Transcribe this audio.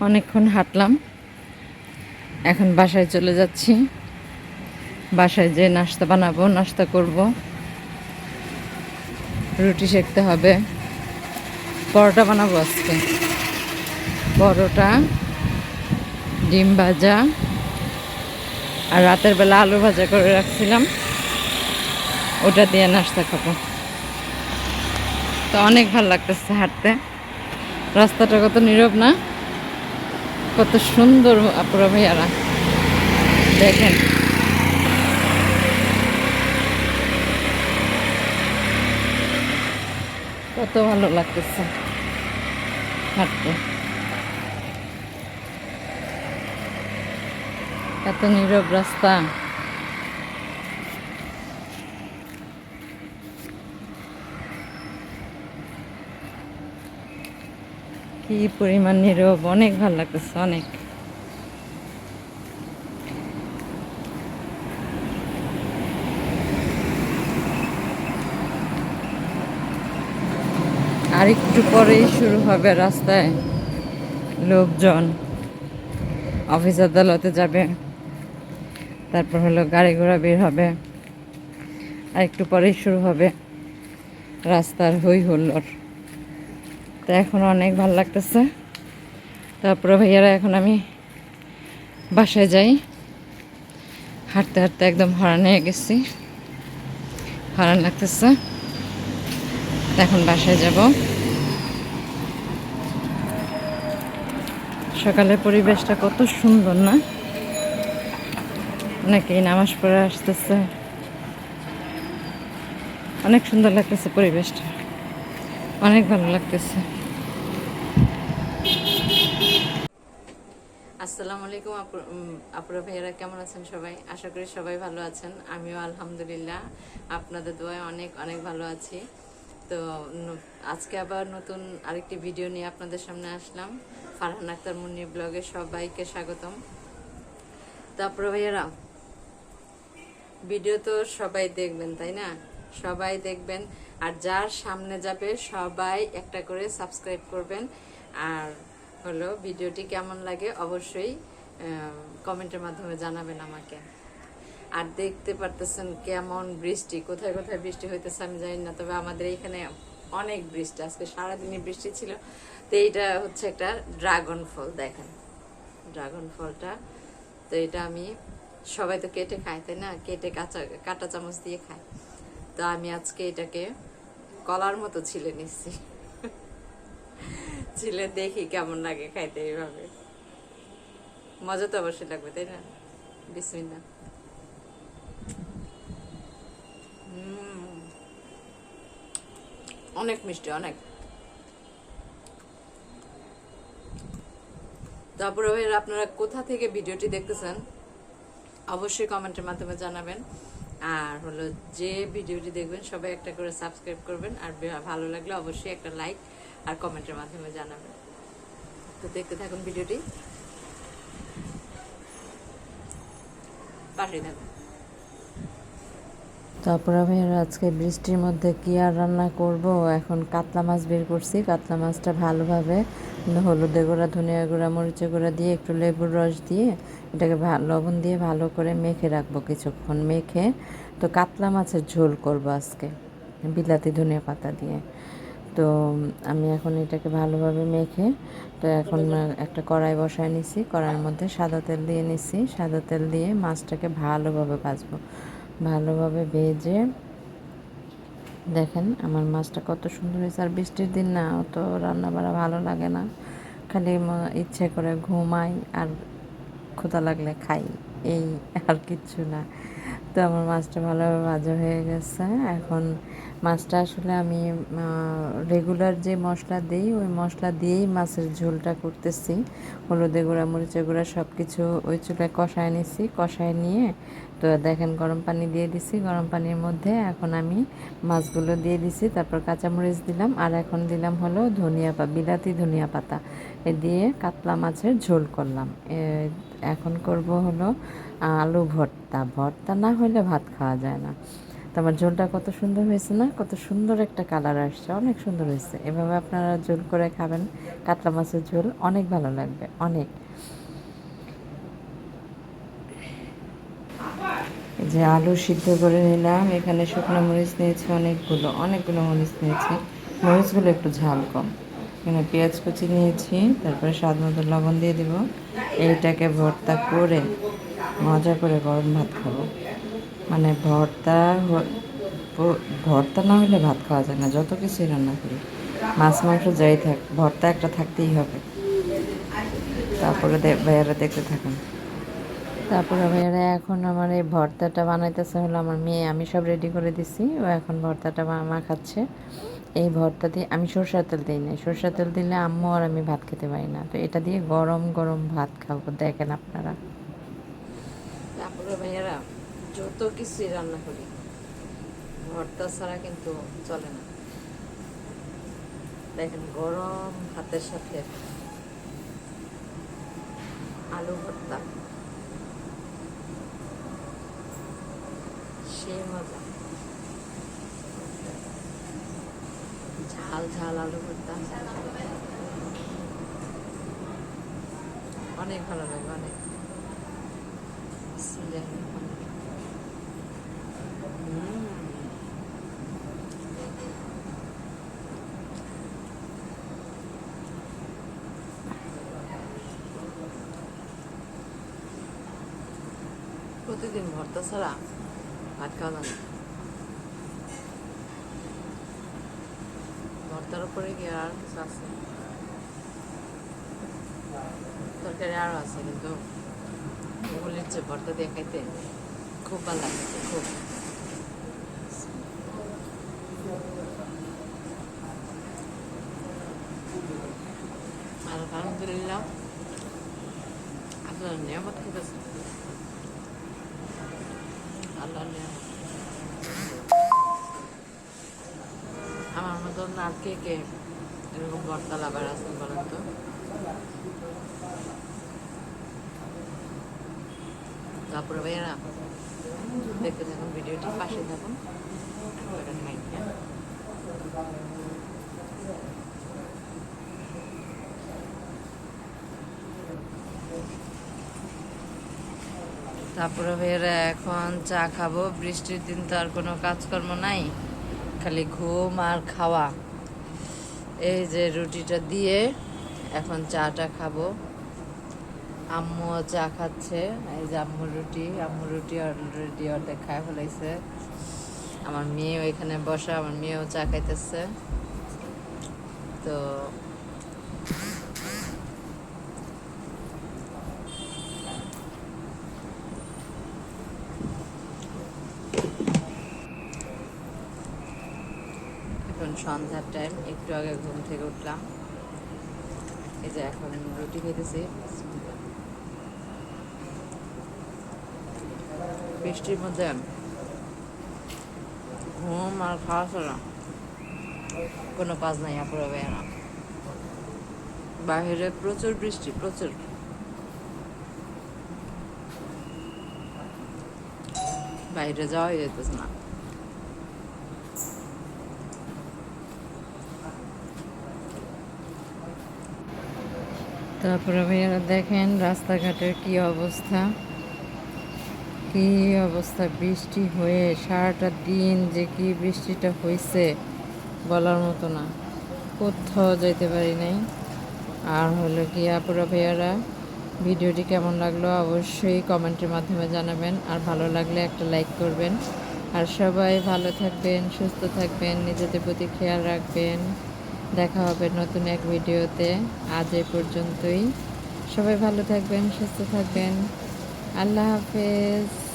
অনেকক্ষণ হাঁটলাম। এখন বাসায় চলে যাচ্ছি। বাসায় যে নাস্তা বানাবো, নাস্তা করব। রুটি সেকতে হবে। পরোটা বানাবো আজকে। পরোটা, ডিম ভাজা, আর রাতের বেলা আলু ভাজা করে রাখছিলাম। ওটা দিয়ে নাস্তা খাব। তো অনেক ভালো লাগতেছে হাঁটতে। রাস্তাটা কত নীরব না? কত সুন্দর আপুরা ভাইয়ারা। দেখেন। কত ভালো লাগতেছে। হাঁটতে। এত নীরব রাস্তা। কি পরিমাণ নীরব? অনেক ভালো লাগতেছে, অনেক। আর একটু পরেই শুরু হবে রাস্তায় লোকজন। অফিস আদালতে যাবে, তারপর হলো গাড়ি ঘোড়া বের হবে। আর একটু পরেই শুরু হবে রাস্তার হই হুল্লোড় তো এখন অনেক ভালো লাগতেছে। তারপরে ভাইয়ারা, এখন আমি বাসায় যাই। হাঁটতে হাঁটতে একদম হরান হয়ে গেছি। হরান লাগতেছে। এখন বাসায় যাব। সকালের পরিবেশটা কত সুন্দর না? অনেকেই নামাজ পড়ে আসতেছে। অনেক সুন্দর লাগতেছে পরিবেশটা। অনেক ভালো লাগতেছে। আসসালামু আলাইকুম আপুরা ভাইয়ারা, কেমন আছেন সবাই? আশা করি সবাই ভালো আছেন। আমিও আলহামদুলিল্লাহ, আপনাদের দোয়ায় অনেক অনেক ভালো আছি। তো আজকে আবার নতুন আরেকটি ভিডিও নিয়ে আপনাদের সামনে আসলাম। ফারহান আক্তার মুন্নি ব্লগে সবাইকে স্বাগতম। তারপরে ভাইয়ারা, ভিডিও তো সবাই দেখবেন, তাই না? সবাই দেখবেন, আর যার সামনে যাবে, সবাই একটা করে সাবস্ক্রাইব করবেন। আর হলো, ভিডিওটি কেমন লাগে অবশ্যই কমেন্টের মাধ্যমে জানাবেন আমাকে। আর দেখতে পারতেছেন কেমন বৃষ্টি, কোথায় কোথায় বৃষ্টি হইতেছে আমি জানি না, তবে আমাদের এখানে অনেক বৃষ্টি, আজকে সারাদিনই বৃষ্টি ছিল। তো এইটা হচ্ছে একটা ড্রাগন ফল, দেখেন। ড্রাগন ফলটা, তো এটা আমি, সবাই তো কেটে খায়, তাই না? কেটে কাঁচা, কাঁটা চামচ দিয়ে খায়। তো আমি আজকে এটাকে কলার মতো ছিলে নিচ্ছি। ছিলে দেখি কেমন লাগে খাইতে এইভাবে? মজা তো অবশ্যই লাগবে, তাই না? বিসমিল্লা অনেক মিষ্টি, অনেক। তারপরে আপনারা কোথা থেকে ভিডিওটি দেখতেছেন? অবশ্যই কমেন্টের মাধ্যমে জানাবেন। আর হলো যে ভিডিওটি দেখবেন, সবাই একটা করে সাবস্ক্রাইব করবেন। আর ভালো লাগলে অবশ্যই একটা লাইক আর কমেন্টের মাধ্যমে জানাবেন। তো দেখতে থাকুন ভিডিওটি। পাশেই থাকুন। তারপর আমি আর আজকে বৃষ্টির মধ্যে কি আর রান্না করব? এখন কাতলা মাছ বের করছি। কাতলা মাছটা ভালোভাবে হলুদে গুঁড়া, ধনিয়া গুঁড়া মরিচে গুঁড়া দিয়ে একটু লেবুর রস দিয়ে এটাকে লবণ দিয়ে ভালো করে মেখে রাখব কিছুক্ষণ, মেখে। তো কাতলা মাছের ঝোল করব আজকে, বিলাতি ধনিয়া পাতা দিয়ে। তো, আমি এখন এটাকে ভালোভাবে মেখে, তো এখন একটা কড়াই বসায় নিছি, কড়াইয়ের মধ্যে সাদা তেল দিয়ে নিছি, সাদা তেল দিয়ে মাছটাকে ভালোভাবে ভাজবো। ভালোভাবে ভেজে, দেখেন আমার মাছটা কত সুন্দর হয়েছে, আর বৃষ্টির দিন না, অত রান্না বাড়া ভালো লাগে না। খালি ইচ্ছে করে ঘুমাই আর ক্ষুধা লাগলে খাই, এই আর কিচ্ছু না। তো আমার মাছটা ভালোভাবে ভাজা হয়ে গেছে। এখন মাছটা আসলে আমি রেগুলার যে মশলা দিই, ওই মশলা দিয়েই মাছের ঝোলটা করতেছি। হলুদে গুঁড়া, মরিচের গুঁড়া সব কিছু ওই চুলায় কষায় নিছি। কষায় নিয়ে তো দেখেন গরম পানি দিয়ে দিছি। গরম পানির মধ্যে এখন আমি মাছগুলো দিয়ে দিছি। তারপর কাঁচামরিচ দিলাম আর এখন দিলাম হলো ধনিয়া পাতা বিলাতি ধনিয়া পাতা। এ দিয়ে কাতলা মাছের ঝোল করলাম। এখন করব হলো আলু ভর্তা। ভর্তা না হলে ভাত খাওয়া যায় না। তো আমার ঝোলটা কত সুন্দর হয়েছে না? কত সুন্দর একটা কালার আসছে, অনেক সুন্দর হয়েছে। এভাবে আপনারা ঝোল করে খাবেন, কাতলা মাছের ঝোল, অনেক ভালো লাগবে, অনেক। যে আলু সিদ্ধ করে নিলাম, এখানে শুকনো মরিচ নিয়েছি অনেকগুলো অনেকগুলো মরিচ নিয়েছি। মরিচগুলো একটু ঝাল কম। এখানে পেঁয়াজ কুচি নিয়েছি, তারপরে স্বাদ মতো লবণ দিয়ে দিব। এইটাকে ভর্তা করে, মজা করে গরম ভাত খাব। মানে ভর্তা ভর্তা না হলে ভাত খাওয়া যায় না, যত কিছুই রান্না করি। মাছ, মাংস যাই থাক, ভর্তা একটা থাকতেই হবে। তারপরে ভাইয়ারা দেখতে থাকুন। তারপরে ভাইয়ারা, এখন আমার এই ভর্তাটা বানাইতেছে হলো আমার মেয়ে, আমি সব রেডি করে দিছি, ও এখন ভর্তাটা মা- মাখাচ্ছে এই ভর্তা দিয়ে, আমি সরষের তেল দিই না সরষের তেল দিলে আম্মু আর আমি ভাত খেতে পারি না। তো এটা দিয়ে গরম গরম ভাত খাব, দেখেন আপনারা। তারপরে ভাইয়ারা, যত কিছুই রান্না করি, ভর্তা ছাড়া কিন্তু চলে না। দেখেন গরম ভাতের সাথে আলু ভর্তা সে মজা। ঝাল আলু ভর্তা অনেক ভালো লাগে অনেক। প্রতিদিন ভর্তা ছাড়া ভাত খাওয়া যায় ভর্তার উপরে কি আর কিছু আছে? তরকারি আরও আছে কিন্তু ওগুলির চেয়ে ভর্তা দিয়ে খাইতে খুব ভালো লাগে খুব। আলহামদুলিল্লাহ আপনার নিয়ামত খেতেছে আল্লাহ আর কে? কে এরকম ভর্তা আবার আছেন বলেন তো। তারপরে ভাইয়ারা, দেখতে থাকুন, ভিডিওটি পাশে থাকুন? তারপরে ভাইয়ারা, এখন চা খাব। বৃষ্টির দিন তো আর কোনো কাজকর্ম নাই। খালি ঘুম আর খাওয়া। এই যে রুটিটা দিয়ে এখন চাটা খাব। আম্মু চা খাচ্ছে, এই যে আম্মু রুটি আম্মু রুটি অলরেডি অর্ধেক খায় ফেলাইছে। আমার মেয়ে এখানে বসে, আমার মেয়েও চা খাইতেছে। তো এখন সন্ধ্যার টাইম একটু আগে ঘুম থেকে উঠলাম। এই যে এখন রুটি খেতেছি। বৃষ্টির মধ্যে ঘুম আর খাওয়া ছাড়া কোনো কাজ নাই, আপুরা ভাইয়ারা। বাইরে প্রচুর বৃষ্টি, প্রচুর। বাইরে যাওয়াই যেতেছে না। তারপরে ভাইয়ারা দেখেন রাস্তাঘাটের কি অবস্থা। কি অবস্থা, বৃষ্টি হয়ে সারাটা দিন যে কি বৃষ্টিটা হয়েছে বলার মতো না। কোথাও যেতে পারি নাই। আর হলো কি আপুরা ভাইয়ারা, ভিডিওটি কেমন লাগল অবশ্যই কমেন্টের মাধ্যমে জানাবেন। আর ভালো লাগলে একটা লাইক করবেন। আর সবাই ভালো থাকবেন, সুস্থ থাকবেন, নিজেদের প্রতি খেয়াল রাখবেন। দেখা হবে নতুন এক ভিডিওতে। আজ এ পর্যন্তই। সবাই ভালো থাকবেন, সুস্থ থাকবেন। আল্লাহ হাফেজ।